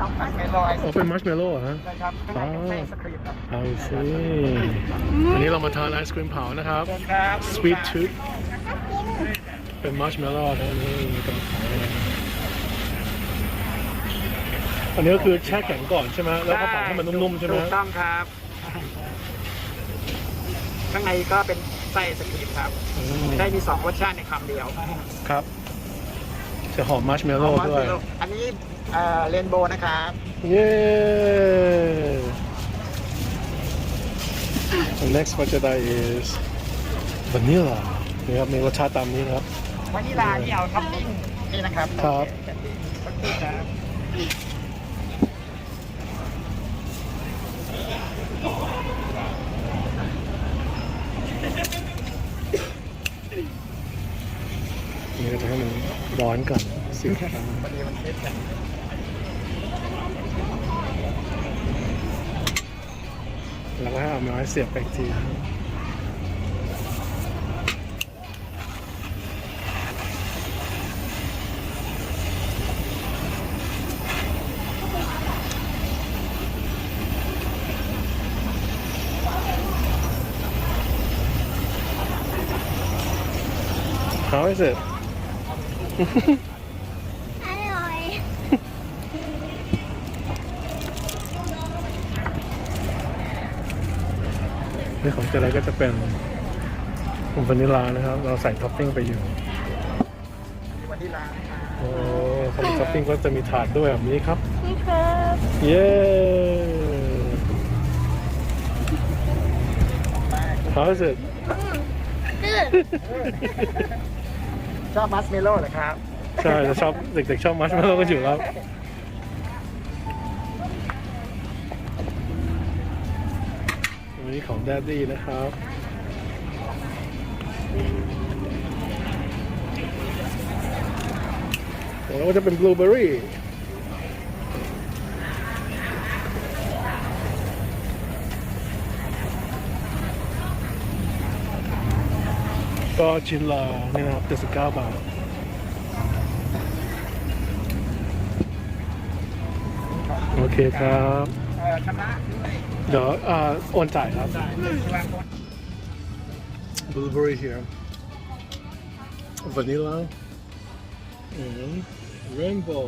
ครับมัสเมลโล่ไออ๋อเป็นมัชเมลโล่ฮะนะครับข้างในเป็นไส้สครีมครับเอาสิอันนี้เรามาทานไอศครีมเผานะครับ เชิญครับ Sweet Tooth เป็นมัชเมลโล่นะนี่มีกำลังขายเลยอันนี้ก็คือแช่แข็งก่อนใช่ไหมแล้วก็เผาให้มันนุ่มๆใช่ไหมถูกต้องครับ ข้างในก็เป็นไส้สครีมครับ อืมได้มีสองรสชาติในคำเดียว ครับ จะหอมมัชเมลโล่ด้วย อันนี้เรนโบว์นะครับ เย้ The next what that is vanilla นี่ครับมีรสชาติตามนี้นะครับวานิลาที่เอาท็อปปิ้งนี่นะครับครับ สักครู่ครับ นี่ก็จะให้มันร้อนก่อนสิบครั้งแล้วก็ให้เอาไม้เสียบไปทีเขาให้เสร็จ อร่อยนี่ของเจอะไรก็จะเป็นวานิลานะครับ เราใส่ท็อปปิ้งไปอยู่มีวานิลานะครับโอ้พอมีท็อปปิ้งก็จะมีถาดด้วยแบบนี้ครับ นี่ครับ เย้ How is it ตื้อ ชอบมัสเมลโล่เหรอครับ ใช่จะชอบเด็กๆชอบมัชเมลโล่กันอยู่แล้ว วันนี้ของแดดดี้นะครับ แล้วก็จะเป็นบลูเบอร์รี่ ก็ชิ้นละนี่นะครับ79บาทโอเคครับเอ่อชำระเดี๋ยวอ่าโอนจ่ายครับ blueberry here vanilla and rainbow